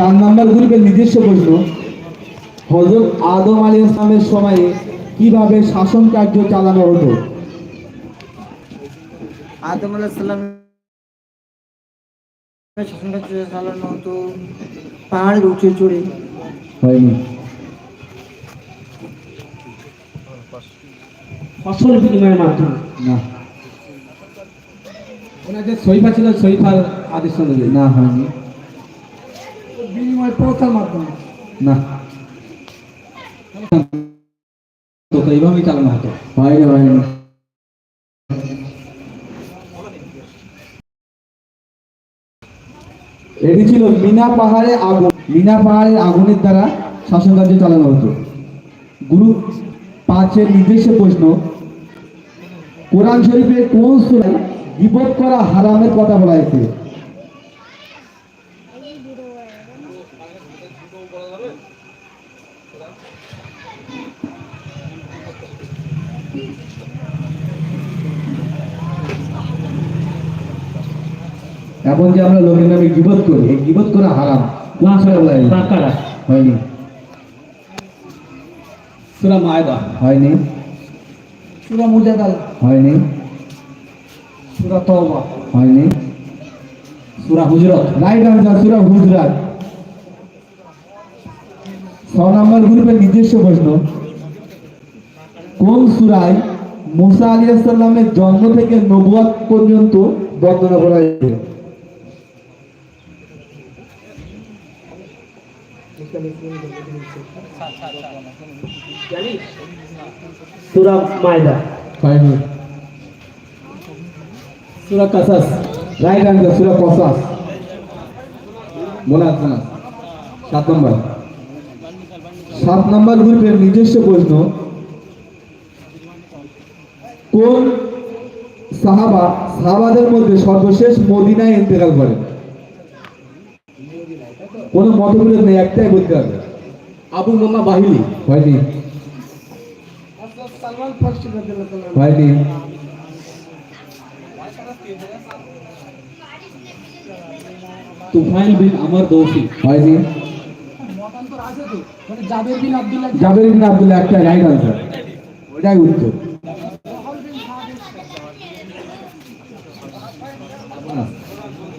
চার নম্বর গ্রুপের নিজস্ব প্রশ্ন হজরত আদম আলী ইসলামের সময়ে কীভাবে শাসন কার্য চালানো হতো? আদম আলাহ সাল্লাম শাসন কার্য চালানো হতো পাহাড়ের উঠে চড়ে। হয়নি। ফসল বিনিময়ের মাধ্যমে। না। ওনার যে সৈফা ছিল সৈফার আদেশ অনুযায়ী। না হয়নি। প্রথার মাধ্যমে। না। তো তো এইভাবেই চালানো হতো। হয়নি হয়নি। এটি ছিল মিনা পাহাড়ে আগুন। মিনা পাহাড়ের আগুনের দ্বারা শাসন কার্য চালানো হতো। গ্রুপ পাঁচের নির্দেশে প্রশ্ন কোরআন শরীফের কোন সুরায় বিপদ করা হারামের কথা বলা হয়েছে? এখন যে আমরা লোকের নামে গিবত করি। এই গিবত করা হারাম। হয়নি। সুরা মায়দা। হয়নি। সুরা মুজাদাল হয়নি। সুরা তওবা। হয়নি। সুরা হুজরত। রাইট আনসার সুরা হুজরাত। ছ নম্বর গ্রুপের নিজস্ব প্রশ্ন। কোন সুরায় মুসা আলী সাল্লামের জন্ম থেকে নবুয়াত পর্যন্ত বর্ণনা করা হয়েছে সুরা মায়দা। সুরা কাসাস। রাইট আনসার সুরা কসাস। মনে আছে না? সাত নম্বর। সাত নম্বর গ্রুপের নিজস্ব প্রশ্ন কোন সাহাবা সাহাবাদের মধ্যে সর্বশেষ মদিনায় ইন্তেকাল করেন কোন মতবিরোধ নেই একটাই বলতে হবে। আবু মোম্মা বাহিনী। হয়নি। সালমান ফার্সি হয়নি। তুফাইল বিন আমর দৌসি। হয়নি। মানে জাবের বিন আব্দুল্লাহ জাবের ইবনে আব্দুল্লাহ একটা রাইট আনসার ওটাই উত্তর।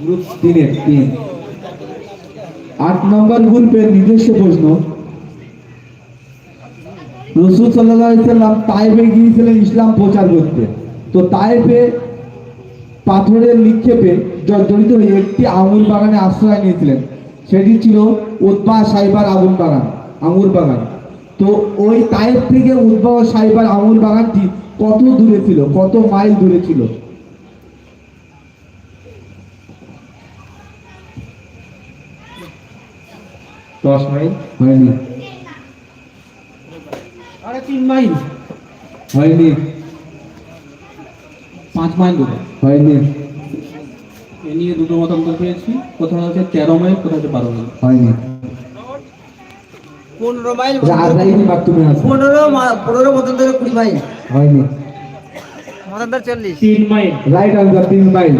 গ্রুপ তিন। আট নম্বর গ্রুপের নিজস্ব প্রশ্ন। রসুল সাল্লাম তাইফে গিয়েছিলেন ইসলাম প্রচার করতে। তো তাইফে পাথরের নিক্ষেপে জর্জরিত হয়ে একটি আঙুর বাগানে আশ্রয় নিয়েছিলেন। সেটি ছিল উদ্বা সাইবার আগুন বাগান, আঙুর বাগান। তো ওই তাইফ থেকে উদ্বা সাইবার আঙুর বাগানটি কত দূরে ছিল, কত মাইল দূরে ছিল? দশ মাইল? হয়নি। আরে তিন মাইল। হয়নি। পাঁচ মাইল দূরে। হয়নি। এ নিয়ে দুটো মতামত পেয়েছি কোথাও হচ্ছে তেরো মাইল কোথাও হচ্ছে বারো মাইল। হয়নি। পনেরো মাইল পনেরো মা- পনেরো মতন ধরে কুড়ি মাইল। হয়নি। মতন চল্লিশ। তিন মাইল। রাইট আনসার তিন মাইল।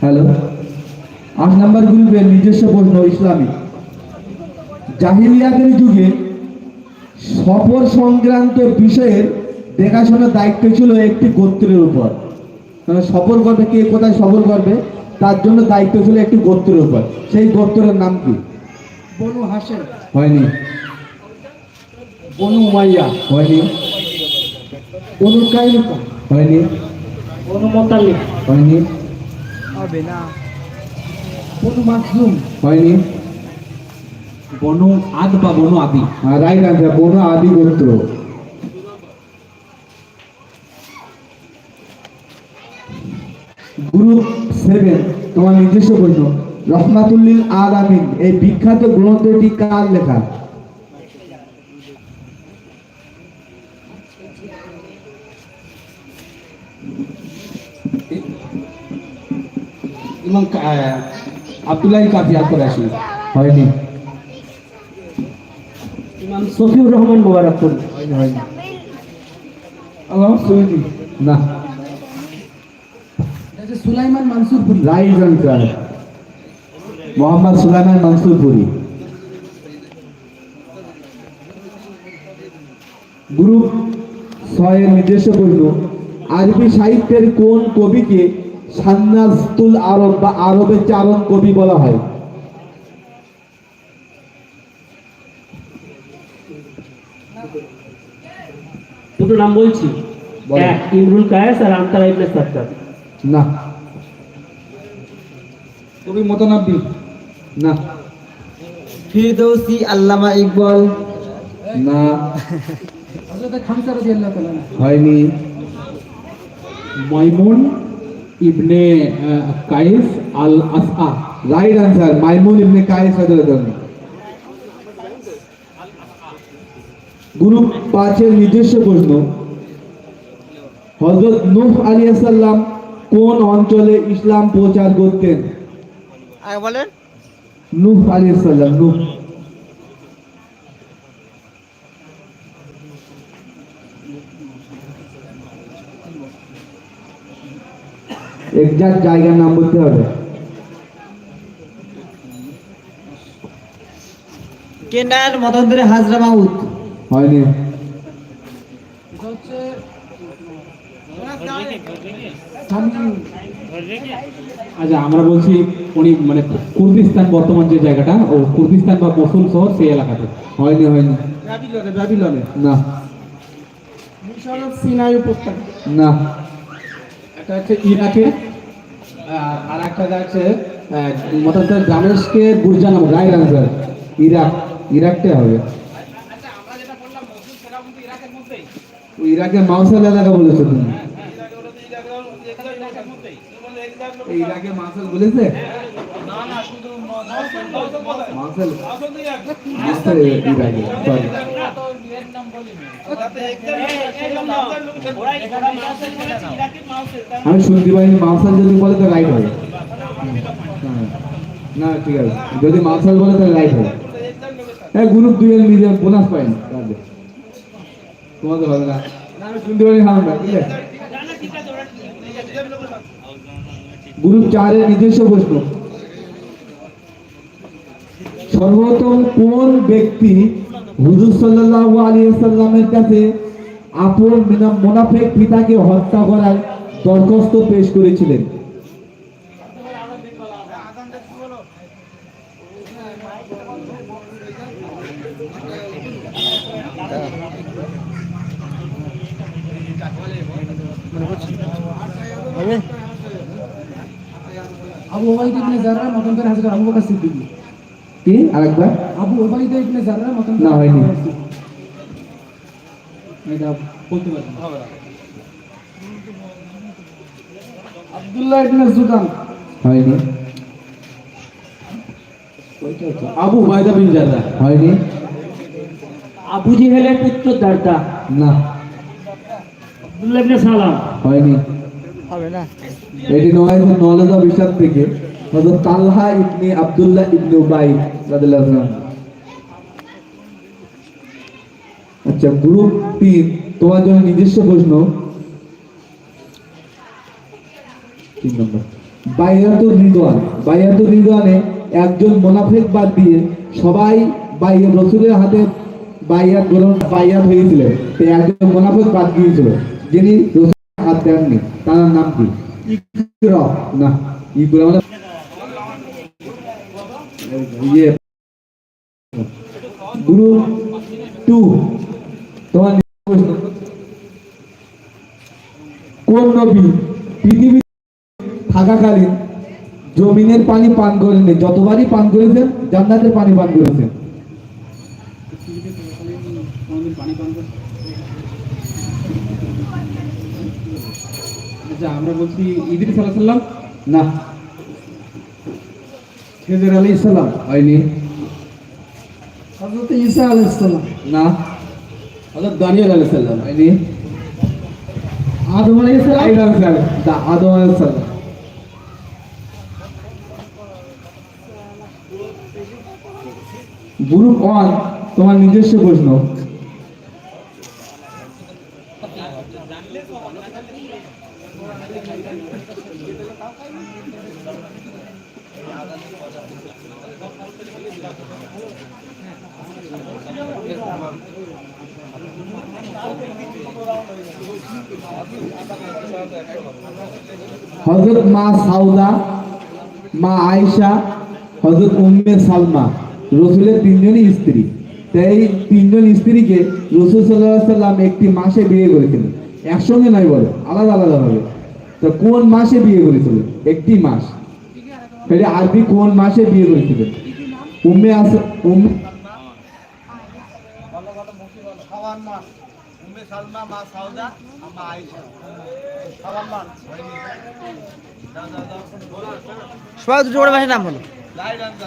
হ্যালো আট নম্বর গ্রুপের নিজস্ব প্রশ্ন ইসলামী। জাহিলিয়াতের যুগে সফর সংক্রান্ত বিষয়ের দেখাশোনার দায়িত্ব ছিল একটি গোত্রের উপর। মানে সফর করবে কে কোথায় সফর করবে? তার জন্য দায়িত্ব ছিল একটি গোত্রের উপর। সেই গোত্রের নাম কি? বনু হাসেম হয়নি। বনু মাইয়া হয়নি। বনু কাইনুকা হয়নি। বনু মোতালিক হয়নি। হবে না। কোন হয়নি? বন আদ বা বন আদি। হ্যাঁ, রাইট আনসার বন আদি গোত্র। গ্রুপ সেভেন তোমার প্রশ্ন। রহমাতুল্লিল এই বিখ্যাত গ্রন্থটি কার লেখা? ইমাম আব্দুল্লাহ কাফি আত্মরাশি হয়নি। ইমাম সফিউর রহমান মোবারকপুর হয়নি হয়নি। আল্লাহ সুইদি না। Sulaiman Mansurpuri. Right answer Mohammad Sulaiman Mansurpuri. Group ছয়ের নিজস্ব প্রশ্ন আরবি সাহিত্যের কোন কবিকে সান্নাস্তুল আরব বা আরবের চারণ কবি বলা হয়। দুটো নাম বলছি। এক ইমরুল কায়েস আর আন্তারা ইবনে সাত্তার না। কবি মতনাব্বি। না। ফিরদৌসি আল্লামা ইকবল। না। হযরত খামসা রাদিয়াল্লাহু তাআলা। হয়নি। Maimun. Ibn Qais Al Asha right answer Maimun Ibn Qais রাদিয়াল্লাহু গ্রুপ পাঁচের নিজস্ব প্রশ্ন। হযরত নূহ আলাইহিস সালাম কোন অঞ্চলে ইসলাম প্রচার করতেন? বলেন। নূহ আলাইহিস সালাম নূহ। এক্সাক্ট জায়গার নাম বলতে হবে। কেনার মতান্তরে হাজরা মাউদ হয়নি। আচ্ছা আমরা বলছি উনি মানে কুর্দিস্তান বর্তমান যে জায়গাটা ও কুর্দিস্তান বা মসুল শহর সেই এলাকাতে। হয়নি হয়নি। ব্যাবিলনে না। সিনাই উপত্যকা। না। একটা হচ্ছে ইরাকে আর- একটা আছে মতান্তর দামেশকে বুরজানাম রাইট স্যার। ইরাক ইরাকটা হবে। ইরাকের মাউসাল এলাকা বলেছ তুমি? ইরাকের ইরাকে মাউসাল বলেছে মাউসাল মাউসাল ইরাকে সরি আমি শুনতে পাইনি মাউসাল যদি বলে তো রাইট হবে। হ্যাঁ। না ঠিক আছে। যদি মাউসাল বলে তাহলে রাইট হবে। হ্যাঁ গ্রুপ দুই এর নিজে বোনাস পাইনি কাজে তোমাদের হবে না। না, আমি শুনতে পারি না ঠিক আছে। গ্রুপ চারের নিজস্ব প্রশ্ন। সর্বপ্রথম কোন ব্যক্তি হুজুর সাল্লাল্লাহু আলাইহি সাল্লামের কাছে আপন মিনা- মুনাফিক পিতাকে হত্যা করার দরখাস্ত পেশ করেছিলেন? আবু ওবাইদা ইবনে জাররা মতান্তরে হযরত আবু বকর সিদ্দিকী। কি? আরেকবার? আবু ওবাইদা ইবনে জাররা মতান্তরে না, হয়নি। এটা বলতে। আব্দুল্লাহ ইবনে জুদান হয়নি। আবু হুবাইদা বিন জাররা হয়নি। আবু জিহেলের পুত্র দারদা না। আব্দুল্লাহ ইবনে সালাম। হয়নি। হবে না। এটি নয় নলেজ অফ ইসলাম থেকে। তালহা ইবনে আব্দুল্লাহ ইবনে উবাই রাদিয়াল্লাহু আনহু। আচ্ছা গ্রুপ তোমার জন্য প্রশ্ন। তিন নম্বর। রিদওয়ান। রিদওয়ানে একজন মোনাফিক বাদ দিয়ে সবাই বাই রসুলের হাতে বাইয়াত গ্রহণ, বাইয়াত হয়েছিলেন। তো একজন মোনাফিক বাদ দিয়েছিল যিনি রসুলের হাত দেননি। তার নাম কি? ইকরা। না, ইকরা মানে ইয়ে গ্রুপ টু তোমার কোন নবী পৃথিবী থাকাকালীন জমিনের পানি পান করেননি যতবারই পান করেছেন জান্নাতের পানি পান করেছেন? আচ্ছা আমরা বলছি ইদ্রিস আলাহ সাল্লাম না। খেজুর আলী ইসলাম হয়নি। হজরত ঈসা ইসলাম না। হজরত দানিয়াল আলী ইসলাম হয়নি। Adam answer the Adam Ali Islam group one তোমার নিজস্ব প্রশ্ন। হজরত মা সাউদা, মা আয়েশা হজরত উম্মে সালমা, রসুলের তিনজনই স্ত্রী। তাই তিনজন স্ত্রীকে রসুল সাল্লাম একটি মাসে বিয়ে করেছিলেন। একসঙ্গে নয় বলে আলাদা আলাদা ভাবে। তো কোন মাসে বিয়ে করেছিলেন? একটি মাস। তাহলে আরবি কোন মাসে বিয়ে করেছিলেন? উম্মে আস সালমা মা সাউদা মা আয়েশা। সালামান। সবাই দুটো করে ভাষার নাম বলো। লাইডান্তা